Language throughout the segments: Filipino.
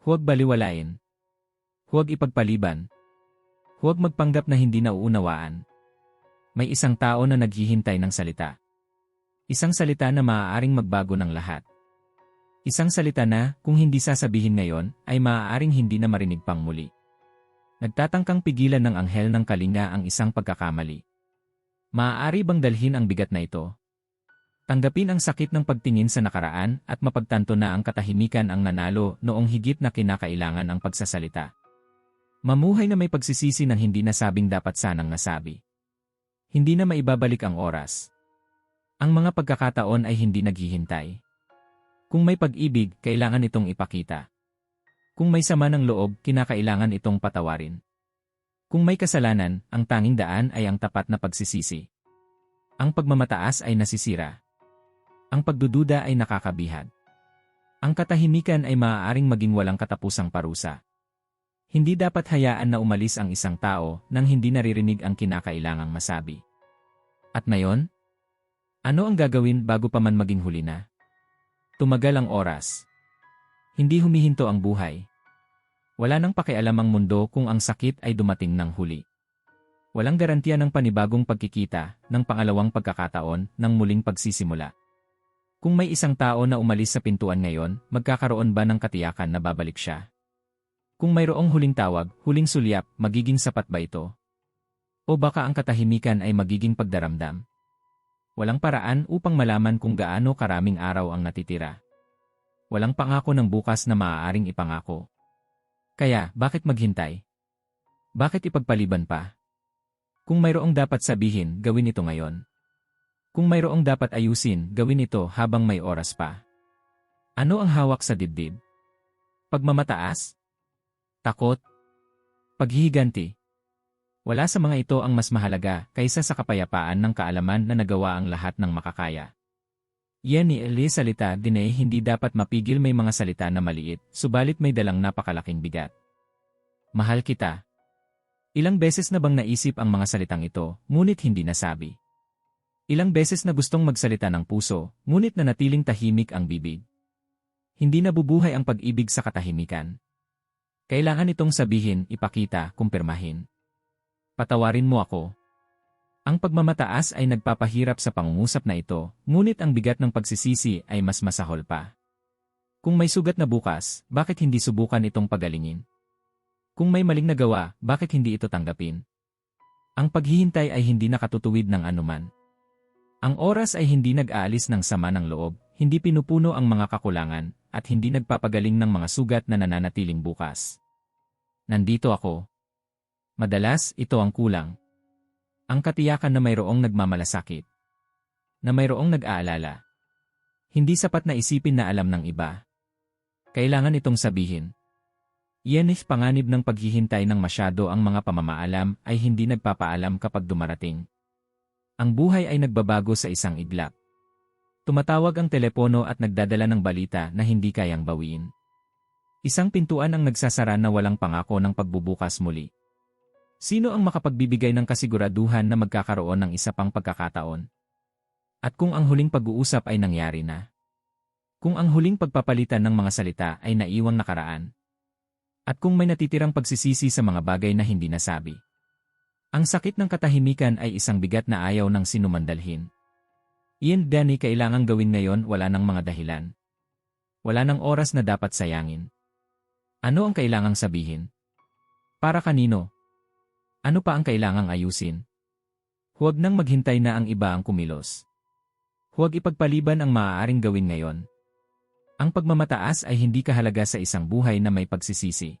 Huwag baliwalain. Huwag ipagpaliban. Huwag magpanggap na hindi nauunawaan. May isang tao na naghihintay ng salita. Isang salita na maaaring magbago ng lahat. Isang salita na, kung hindi sasabihin ngayon, ay maaaring hindi na marinig pang muli. Nagtatangkang pigilan ng anghel ng kalinga ang isang pagkakamali. Maaari bang dalhin ang bigat na ito? Tanggapin ang sakit ng pagtingin sa nakaraan at mapagtanto na ang katahimikan ang nanalo noong higit na kinakailangan ang pagsasalita. Mamuhay na may pagsisisi ng hindi nasabing dapat sanang nasabi. Hindi na maibabalik ang oras. Ang mga pagkakataon ay hindi naghihintay. Kung may pag-ibig, kailangan itong ipakita. Kung may sama ng loob, kinakailangan itong patawarin. Kung may kasalanan, ang tanging daan ay ang tapat na pagsisisi. Ang pagmamataas ay nasisira. Ang pagdududa ay nakakabihag. Ang katahimikan ay maaaring maging walang katapusang parusa. Hindi dapat hayaan na umalis ang isang tao nang hindi naririnig ang kinakailangang masabi. At ngayon? Ano ang gagawin bago pa man maging huli na? Tumagal ang oras. Hindi humihinto ang buhay. Wala nang pakialam ang mundo kung ang sakit ay dumating ng huli. Walang garantiya ng panibagong pagkikita, ng pangalawang pagkakataon, ng muling pagsisimula. Kung may isang tao na umalis sa pintuan ngayon, magkakaroon ba ng katiyakan na babalik siya? Kung mayroong huling tawag, huling sulyap, magiging sapat ba ito? O baka ang katahimikan ay magiging pagdaramdam? Walang paraan upang malaman kung gaano karaming araw ang natitira. Walang pangako ng bukas na maaaring ipangako. Kaya, bakit maghintay? Bakit ipagpaliban pa? Kung mayroong dapat sabihin, gawin ito ngayon. Kung mayroong dapat ayusin, gawin ito habang may oras pa. Ano ang hawak sa dibdib? Pagmamataas? Takot? Paghihiganti? Wala sa mga ito ang mas mahalaga kaysa sa kapayapaan ng kaalaman na nagawa ang lahat ng makakaya. Yan ni Eli salita din ay hindi dapat mapigil may mga salita na maliit, subalit may dalang napakalaking bigat. Mahal kita. Ilang beses na bang naisip ang mga salitang ito, ngunit hindi nasabi? Ilang beses na gustong magsalita ng puso, ngunit na natiling tahimik ang bibig. Hindi nabubuhay ang pag-ibig sa katahimikan. Kailangan itong sabihin, ipakita, kumpirmahin. Patawarin mo ako, ang pagmamataas ay nagpapahirap sa pangungusap na ito, ngunit ang bigat ng pagsisisi ay mas masahol pa. Kung may sugat na bukas, bakit hindi subukan itong pagalingin? Kung may maling nagawa, bakit hindi ito tanggapin? Ang paghihintay ay hindi nakatutuwid ng anuman. Ang oras ay hindi nag-aalis ng sama ng loob, hindi pinupuno ang mga kakulangan, at hindi nagpapagaling ng mga sugat na nananatiling bukas. Nandito ako. Madalas, ito ang kulang. Ang katiyakan na mayroong nagmamalasakit. Na mayroong nag-aalala. Hindi sapat na isipin na alam ng iba. Kailangan itong sabihin. Yenis panganib ng paghihintay ng masyado ang mga pamamaalam ay hindi nagpapaalam kapag dumarating. Ang buhay ay nagbabago sa isang iglap. Tumatawag ang telepono at nagdadala ng balita na hindi kayang bawiin. Isang pintuan ang nagsasara na walang pangako ng pagbubukas muli. Sino ang makapagbibigay ng kasiguraduhan na magkakaroon ng isa pang pagkakataon? At kung ang huling pag-uusap ay nangyari na? Kung ang huling pagpapalitan ng mga salita ay naiwang nakaraan? At kung may natitirang pagsisisi sa mga bagay na hindi nasabi? Ang sakit ng katahimikan ay isang bigat na ayaw ng sinumandalhin. Ian Danny kailangang gawin ngayon wala ng mga dahilan. Wala ng oras na dapat sayangin. Ano ang kailangang sabihin? Para kanino? Ano pa ang kailangang ayusin? Huwag nang maghintay na ang iba ang kumilos. Huwag ipagpaliban ang maaaring gawin ngayon. Ang pagmamataas ay hindi kahalaga sa isang buhay na may pagsisisi.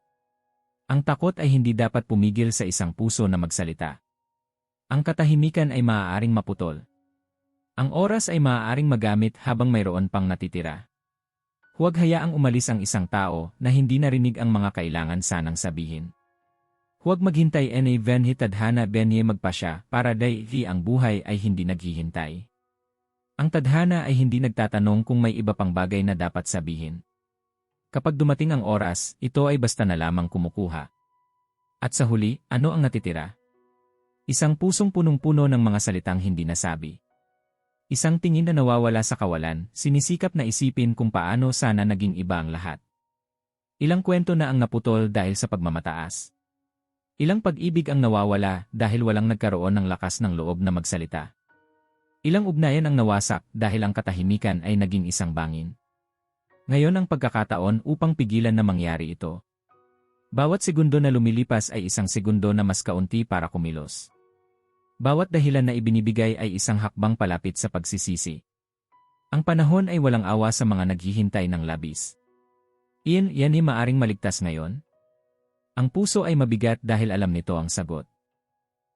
Ang takot ay hindi dapat pumigil sa isang puso na magsalita. Ang katahimikan ay maaaring maputol. Ang oras ay maaaring magamit habang mayroon pang natitira. Huwag hayaang umalis ang isang tao na hindi narinig ang mga kailangan sanang sabihin. Huwag maghintay na venhi tadhana benye magpasya para dahil ang buhay ay hindi naghihintay. Ang tadhana ay hindi nagtatanong kung may iba pang bagay na dapat sabihin. Kapag dumating ang oras, ito ay basta na lamang kumukuha. At sa huli, ano ang natitira? Isang pusong punong-puno ng mga salitang hindi nasabi. Isang tingin na nawawala sa kawalan, sinisikap na isipin kung paano sana naging iba ang lahat. Ilang kwento na ang naputol dahil sa pagmamataas. Ilang pag-ibig ang nawawala dahil walang nagkaroon ng lakas ng loob na magsalita. Ilang ugnayan ang nawasak dahil ang katahimikan ay naging isang bangin. Ngayon ang pagkakataon upang pigilan na mangyari ito. Bawat segundo na lumilipas ay isang segundo na mas kaunti para kumilos. Bawat dahilan na ibinibigay ay isang hakbang palapit sa pagsisisi. Ang panahon ay walang awa sa mga naghihintay ng labis. Iyan, yan ay maaring maligtas ngayon? Ang puso ay mabigat dahil alam nito ang sagot.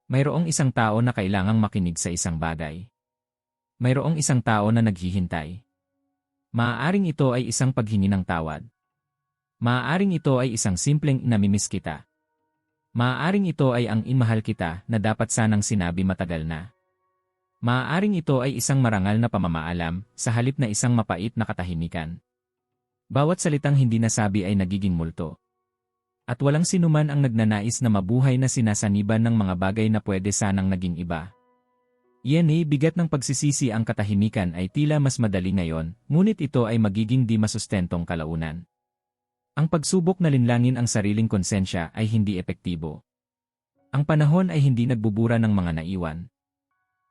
Mayroong isang tao na kailangang makinig sa isang bagay. Mayroong isang tao na naghihintay. Maaaring ito ay isang paghingi ng tawad. Maaaring ito ay isang simpleng namimiss kita. Maaaring ito ay ang inmahal kita na dapat sanang sinabi matagal na. Maaaring ito ay isang marangal na pamamaalam sa halip na isang mapait na katahimikan. Bawat salitang hindi nasabi ay nagiging multo. At walang sinuman ang nagnanais na mabuhay na sinasaniban ng mga bagay na pwede sanang naging iba. Yan eh, bigat ng pagsisisi ang katahimikan ay tila mas madali ngayon, ngunit ito ay magiging di masustentong kalaunan. Ang pagsubok na linlangin ang sariling konsensya ay hindi epektibo. Ang panahon ay hindi nagbubura ng mga naiwan.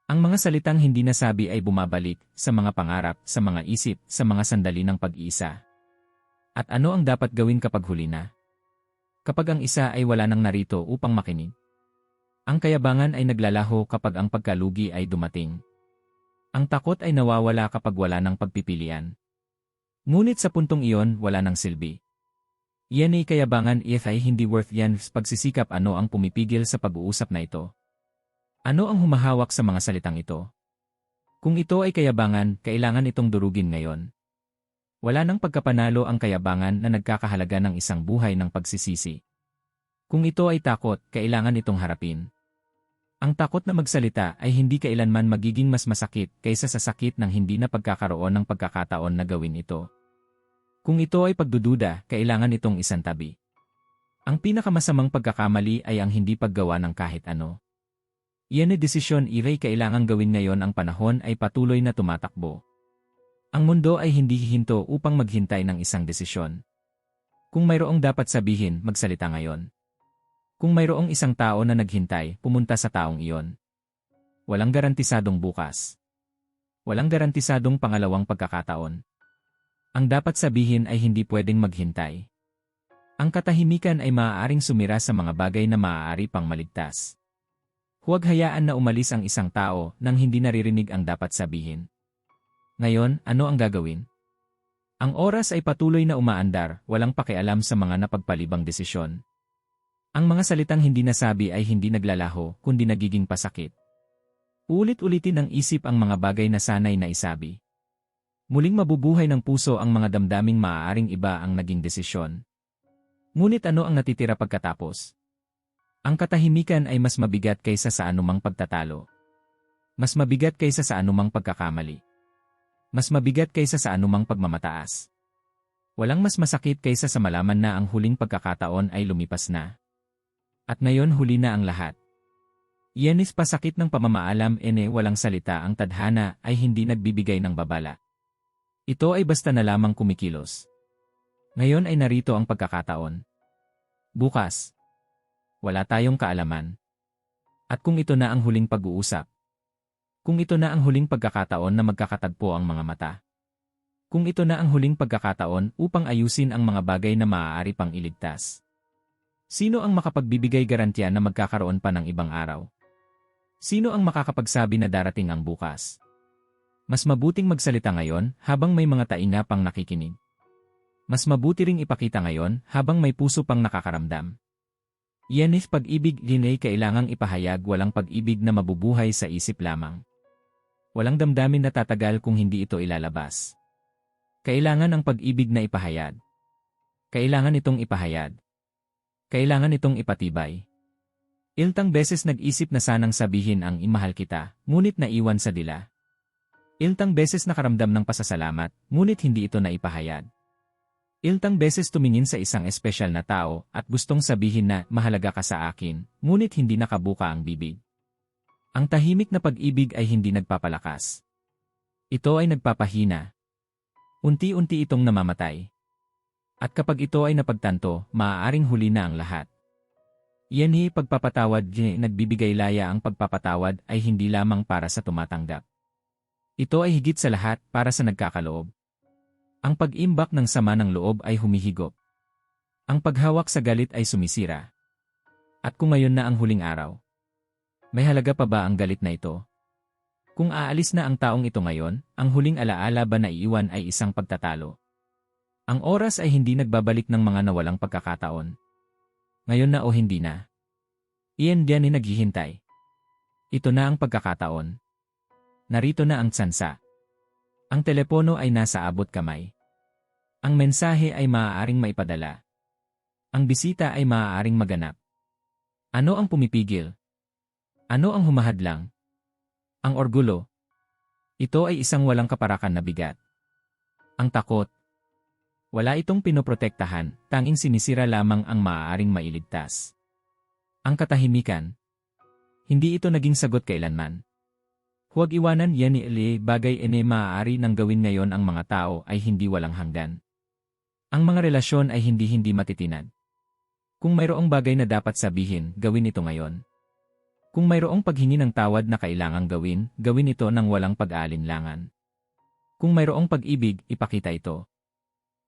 Ang mga salitang hindi nasabi ay bumabalik sa mga pangarap, sa mga isip, sa mga sandali ng pag-iisa. At ano ang dapat gawin kapag huli na? Kapag ang isa ay wala nang narito upang makinig. Ang kayabangan ay naglalaho kapag ang pagkalugi ay dumating. Ang takot ay nawawala kapag wala ng pagpipilian. Ngunit sa puntong iyon, wala ng silbi. Yan ay kayabangan if ay hindi worth yan pagsisikap ano ang pumipigil sa pag-uusap na ito. Ano ang humahawak sa mga salitang ito? Kung ito ay kayabangan, kailangan itong durugin ngayon. Wala nang pagkapanalo ang kayabangan na nagkakahalaga ng isang buhay ng pagsisisi. Kung ito ay takot, kailangan itong harapin. Ang takot na magsalita ay hindi kailanman magiging mas masakit kaysa sa sakit ng hindi na pagkakaroon ng pagkakataon na gawin ito. Kung ito ay pagdududa, kailangan itong isantabi. Ang pinakamasamang pagkakamali ay ang hindi paggawa ng kahit ano. Iyan ay desisyon iray kailangang gawin ngayon ang panahon ay patuloy na tumatakbo. Ang mundo ay hindi hihinto upang maghintay ng isang desisyon. Kung mayroong dapat sabihin, magsalita ngayon. Kung mayroong isang tao na naghintay, pumunta sa taong iyon. Walang garantisadong bukas. Walang garantisadong pangalawang pagkakataon. Ang dapat sabihin ay hindi pwedeng maghintay. Ang katahimikan ay maaaring sumira sa mga bagay na maaari pang maligtas. Huwag hayaan na umalis ang isang tao nang hindi naririnig ang dapat sabihin. Ngayon, ano ang gagawin? Ang oras ay patuloy na umaandar, walang pakialam sa mga napagpalibang desisyon. Ang mga salitang hindi nasabi ay hindi naglalaho, kundi nagiging pasakit. Ulit-ulitin ng isip ang mga bagay na sanay na isabi. Muling mabubuhay ng puso ang mga damdaming maaaring iba ang naging desisyon. Ngunit ano ang natitira pagkatapos? Ang katahimikan ay mas mabigat kaysa sa anumang pagtatalo. Mas mabigat kaysa sa anumang pagkakamali. Mas mabigat kaysa sa anumang pagmamataas. Walang mas masakit kaysa sa malaman na ang huling pagkakataon ay lumipas na. At ngayon huli na ang lahat. Yanis pasakit ng pamamaalam ene walang salita ang tadhana ay hindi nagbibigay ng babala. Ito ay basta na lamang kumikilos. Ngayon ay narito ang pagkakataon. Bukas. Wala tayong kaalaman. At kung ito na ang huling pag-uusap. Kung ito na ang huling pagkakataon na magkakatagpo ang mga mata. Kung ito na ang huling pagkakataon upang ayusin ang mga bagay na maaari pang iligtas. Sino ang makapagbibigay garantiya na magkakaroon pa ng ibang araw? Sino ang makakapagsabi na darating ang bukas? Mas mabuting magsalita ngayon habang may mga taina pang nakikinig. Mas mabuti ring ipakita ngayon habang may puso pang nakakaramdam. Yanis pag-ibig dinay kailangang ipahayag walang pag-ibig na mabubuhay sa isip lamang. Walang damdamin na tatagal kung hindi ito ilalabas. Kailangan ang pag-ibig na ipahayag. Kailangan itong ipahayag. Kailangan itong ipatibay. Iltang beses nag-isip na sanang sabihin ang imahal kita, ngunit naiwan sa dila. Iltang beses nakaramdam ng pasasalamat, ngunit hindi ito naipahayag. Iltang beses tumingin sa isang espesyal na tao at gustong sabihin na mahalaga ka sa akin, ngunit hindi nakabuka ang bibig. Ang tahimik na pag-ibig ay hindi nagpapalakas. Ito ay nagpapahina. Unti-unti itong namamatay. At kapag ito ay napagtanto, maaaring huli na ang lahat. Yan hi pagpapatawad di nagbibigay laya ang pagpapatawad ay hindi lamang para sa tumatanggap. Ito ay higit sa lahat para sa nagkakaloob. Ang pag-imbak ng sama ng loob ay humihigop. Ang paghawak sa galit ay sumisira. At kung ngayon na ang huling araw, may halaga pa ba ang galit na ito? Kung aalis na ang taong ito ngayon, ang huling alaala ba na iiwan ay isang pagtatalo? Ang oras ay hindi nagbabalik ng mga nawalang pagkakataon. Ngayon na o hindi na. Iyan diyan ay naghihintay. Ito na ang pagkakataon. Narito na ang tsansa. Ang telepono ay nasa abot kamay. Ang mensahe ay maaaring maipadala. Ang bisita ay maaaring maganap. Ano ang pumipigil? Ano ang humahadlang? Ang orgulo. Ito ay isang walang kaparakan na bigat. Ang takot. Wala itong pinoprotektahan, tanging sinisira lamang ang maaaring mailigtas. Ang katahimikan. Hindi ito naging sagot kailanman. Huwag iwanan yan ni Eli, bagay ene maaari nang gawin ngayon ang mga tao ay hindi walang hanggan. Ang mga relasyon ay hindi-hindi matitinad. Kung mayroong bagay na dapat sabihin, gawin ito ngayon. Kung mayroong paghingi ng tawad na kailangang gawin, gawin ito ng walang pag-aalinlangan. Kung mayroong pag-ibig, ipakita ito.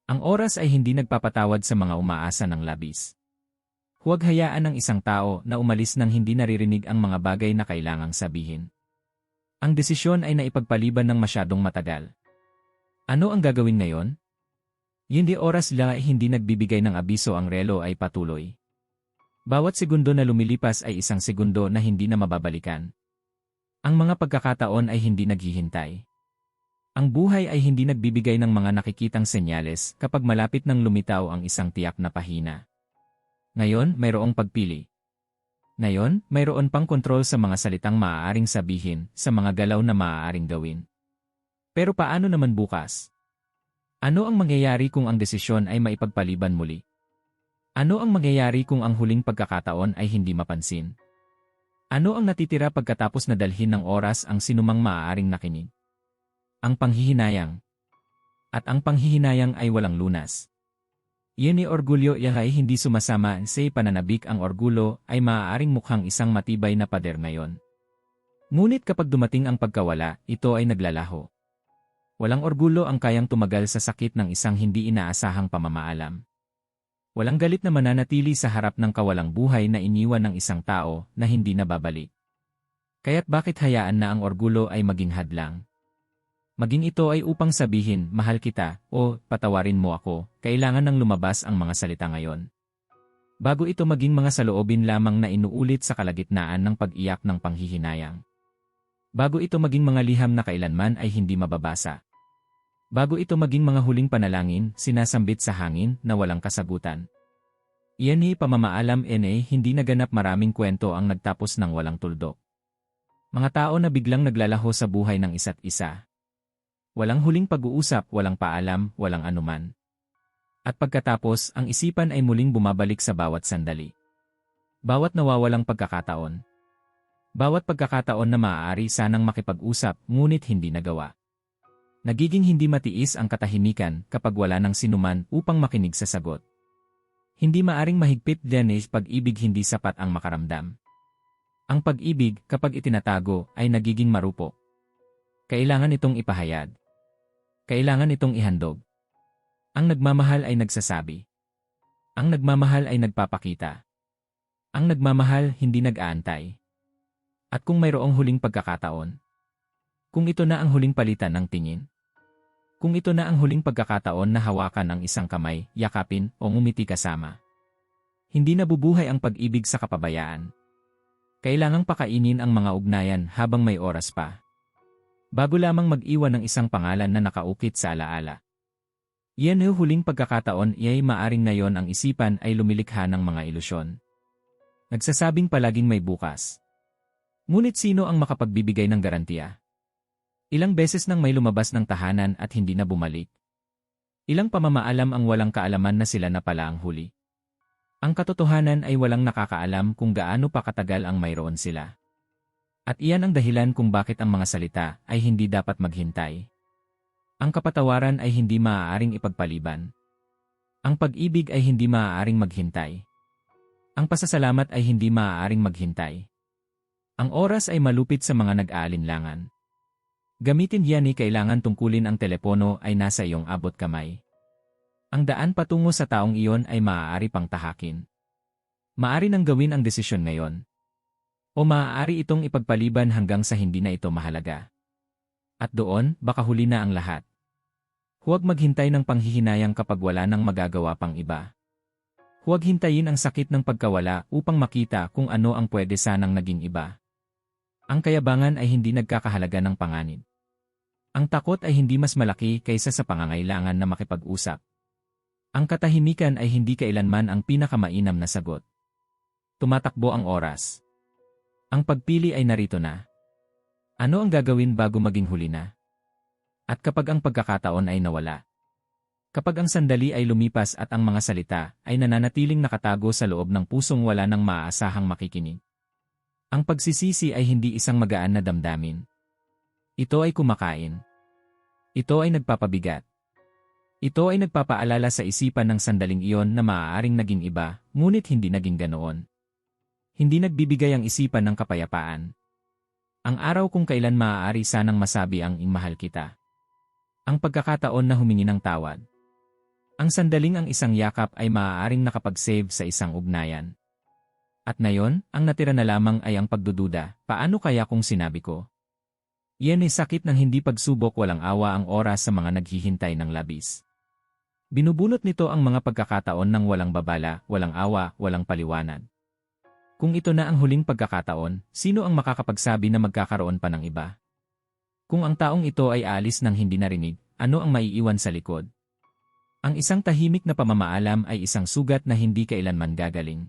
Ang oras ay hindi nagpapatawad sa mga umaasa ng labis. Huwag hayaan ng isang tao na umalis nang hindi naririnig ang mga bagay na kailangang sabihin. Ang desisyon ay naipagpaliban ng masyadong matagal. Ano ang gagawin ngayon? Hindi oras lang ay hindi nagbibigay ng abiso ang relo ay patuloy. Bawat segundo na lumilipas ay isang segundo na hindi na mababalikan. Ang mga pagkakataon ay hindi naghihintay. Ang buhay ay hindi nagbibigay ng mga nakikitang senyales kapag malapit nang lumitaw ang isang tiyak na pahina. Ngayon, mayroong pagpili. Ngayon, mayroon pang kontrol sa mga salitang maaaring sabihin, sa mga galaw na maaaring gawin. Pero paano naman bukas? Ano ang mangyayari kung ang desisyon ay maipagpaliban muli? Ano ang mangyayari kung ang huling pagkakataon ay hindi mapansin? Ano ang natitira pagkatapos na dalhin ng oras ang sinumang maaaring nakinig? Ang panghihinayang. At ang panghihinayang ay walang lunas. Iyon ni orgulyo ay hindi sumasama sa pananabik ang orgulo ay maaaring mukhang isang matibay na pader ngayon. Ngunit kapag dumating ang pagkawala, ito ay naglalaho. Walang orgulo ang kayang tumagal sa sakit ng isang hindi inaasahang pamamaalam. Walang galit na mananatili sa harap ng kawalang buhay na iniwan ng isang tao na hindi nababalik. Kaya't bakit hayaan na ang orgulo ay maging hadlang? Maging ito ay upang sabihin, mahal kita, o patawarin mo ako, kailangan nang lumabas ang mga salita ngayon. Bago ito maging mga saloobin lamang na inuulit sa kalagitnaan ng pag-iyak ng panghihinayang. Bago ito maging mga liham na kailanman ay hindi mababasa. Bago ito maging mga huling panalangin, sinasambit sa hangin na walang kasagutan. Iyan ni pamamaalam ene hindi naganap maraming kwento ang nagtapos ng walang tuldok. Mga tao na biglang naglalaho sa buhay ng isa't isa. Walang huling pag-uusap, walang paalam, walang anuman. At pagkatapos, ang isipan ay muling bumabalik sa bawat sandali. Bawat nawawalang pagkakataon. Bawat pagkakataon na maaari sanang makipag-usap, ngunit hindi nagawa. Nagiging hindi matiis ang katahimikan kapag wala ng sinuman upang makinig sa sagot. Hindi maaring mahigpit Dennis pag-ibig hindi sapat ang makaramdam. Ang pag-ibig kapag itinatago ay nagiging marupo. Kailangan itong ipahayag. Kailangan itong ihandog. Ang nagmamahal ay nagsasabi. Ang nagmamahal ay nagpapakita. Ang nagmamahal hindi nag-aantay. At kung mayroong huling pagkakataon, kung ito na ang huling palitan ng tingin, kung ito na ang huling pagkakataon na hawakan ang isang kamay, yakapin, o ngumiti kasama. Hindi nabubuhay ang pag-ibig sa kapabayaan. Kailangang pakainin ang mga ugnayan habang may oras pa. Bago lamang mag-iwan ng isang pangalan na nakaukit sa alaala. Yan ay huling pagkakataon iyay maaring ngayon ang isipan ay lumilikha ng mga ilusyon. Nagsasabing palaging may bukas. Ngunit sino ang makapagbibigay ng garantiya? Ilang beses nang may lumabas ng tahanan at hindi na bumalik. Ilang pamamaalam ang walang kaalaman na sila na pala ang huli. Ang katotohanan ay walang nakakaalam kung gaano pa katagal ang mayroon sila. At iyan ang dahilan kung bakit ang mga salita ay hindi dapat maghintay. Ang kapatawaran ay hindi maaaring ipagpaliban. Ang pag-ibig ay hindi maaaring maghintay. Ang pasasalamat ay hindi maaaring maghintay. Ang oras ay malupit sa mga nag-aalinlangan. Gamitin yan ni kailangan tungkulin ang telepono ay nasa iyong abot kamay. Ang daan patungo sa taong iyon ay maaari pang tahakin. Maari nang gawin ang desisyon ngayon. O maaari itong ipagpaliban hanggang sa hindi na ito mahalaga. At doon, baka huli na ang lahat. Huwag maghintay ng panghihinayang kapag wala nang magagawa pang iba. Huwag hintayin ang sakit ng pagkawala upang makita kung ano ang pwede sanang naging iba. Ang kayabangan ay hindi nagkakahalaga ng panganib. Ang takot ay hindi mas malaki kaysa sa pangangailangan na makipag-usap. Ang katahimikan ay hindi kailanman ang pinakamainam na sagot. Tumatakbo ang oras. Ang pagpili ay narito na. Ano ang gagawin bago maging huli na? At kapag ang pagkakataon ay nawala? Kapag ang sandali ay lumipas at ang mga salita ay nananatiling nakatago sa loob ng pusong wala nang maaasahang makikinig. Ang pagsisisi ay hindi isang magaan na damdamin. Ito ay kumakain. Ito ay nagpapabigat. Ito ay nagpapaalala sa isipan ng sandaling iyon na maaaring naging iba, ngunit hindi naging ganoon. Hindi nagbibigay ang isipan ng kapayapaan. Ang araw kung kailan maaari sanang masabi ang imahal kita. Ang pagkakataon na humingi ng tawad. Ang sandaling ang isang yakap ay maaaring nakapag-save sa isang ugnayan. At ngayon, ang natira na lamang ay ang pagdududa, paano kaya kung sinabi ko? Yan ay sakit ng hindi pagsubok walang awa ang oras sa mga naghihintay ng labis. Binubulot nito ang mga pagkakataon ng walang babala, walang awa, walang paliwanag. Kung ito na ang huling pagkakataon, sino ang makakapagsabi na magkakaroon pa ng iba? Kung ang taong ito ay alis ng hindi narinig, ano ang maiiwan sa likod? Ang isang tahimik na pamamaalam ay isang sugat na hindi kailanman gagaling.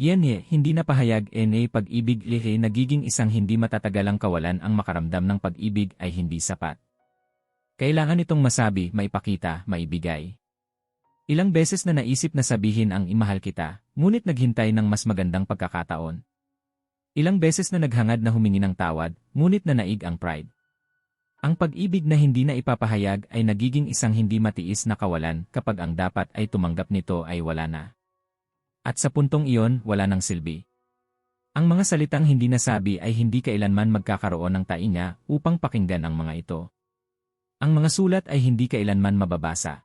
Yan eh, hindi na pahayag NA pag-ibig lihe nagiging isang hindi matatagalang kawalan ang makaramdam ng pag-ibig ay hindi sapat. Kailangan itong masabi, maipakita, maibigay. Ilang beses na naisip na sabihin ang imahal kita, ngunit naghintay ng mas magandang pagkakataon. Ilang beses na naghangad na humingi ng tawad, ngunit na naig ang pride. Ang pag-ibig na hindi na ipapahayag ay nagiging isang hindi matiis na kawalan kapag ang dapat ay tumanggap nito ay wala na. At sa puntong iyon, wala nang silbi. Ang mga salitang hindi nasabi ay hindi kailanman magkakaroon ng tainga upang pakinggan ang mga ito. Ang mga sulat ay hindi kailanman mababasa.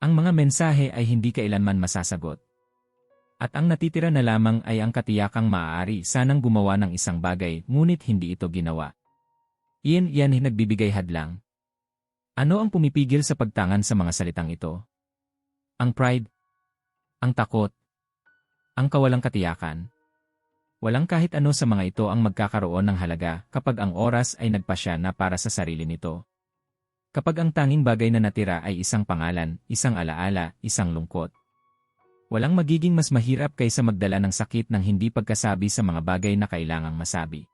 Ang mga mensahe ay hindi kailanman masasagot. At ang natitira na lamang ay ang katiyakang maaari sanang gumawa ng isang bagay ngunit hindi ito ginawa. Iyan yan nagbibigay hadlang. Ano ang pumipigil sa pagtangan sa mga salitang ito? Ang pride, ang takot, ang kawalang katiyakan. Walang kahit ano sa mga ito ang magkakaroon ng halaga kapag ang oras ay nagpasya na para sa sarili nito. Kapag ang tanging bagay na natira ay isang pangalan, isang alaala, isang lungkot. Walang magiging mas mahirap kaysa magdala ng sakit ng hindi pagkasabi sa mga bagay na kailangang masabi.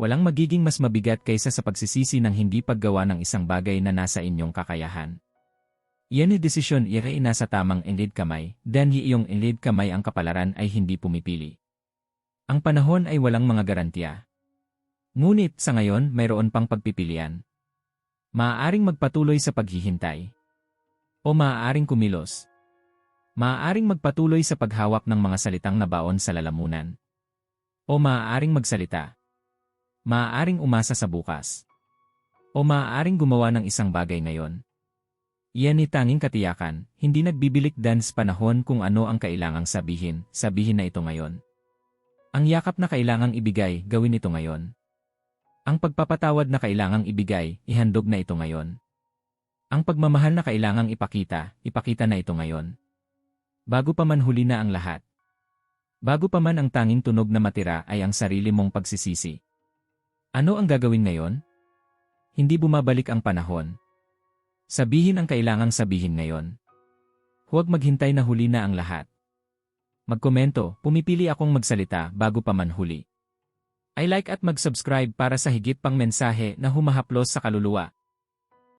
Walang magiging mas mabigat kaysa sa pagsisisi ng hindi paggawa ng isang bagay na nasa inyong kakayahan. Yan ni desisyon ire nasa tamang inlid kamay, dan iyong inlid kamay ang kapalaran ay hindi pumipili. Ang panahon ay walang mga garantiya. Ngunit sa ngayon mayroon pang pagpipilian. Maaaring magpatuloy sa paghihintay. O maaaring kumilos. Maaaring magpatuloy sa paghawak ng mga salitang nabaon sa lalamunan. O maaaring magsalita. Maaaring umasa sa bukas. O maaaring gumawa ng isang bagay ngayon. Iyan ni tanging katiyakan, hindi nagbibilik dance panahon kung ano ang kailangang sabihin, sabihin na ito ngayon. Ang yakap na kailangang ibigay, gawin ito ngayon. Ang pagpapatawad na kailangang ibigay, ihandog na ito ngayon. Ang pagmamahal na kailangang ipakita, ipakita na ito ngayon. Bago pa man huli na ang lahat. Bago pa man ang tanging tunog na matira ay ang sarili mong pagsisisi. Ano ang gagawin ngayon? Hindi bumabalik ang panahon, Sabihin ang kailangang sabihin ngayon. Huwag maghintay na huli na ang lahat. Magkomento, pumipili akong magsalita bago pa man huli. I like at mag-subscribe para sa higit pang mensahe na humahaplos sa kaluluwa.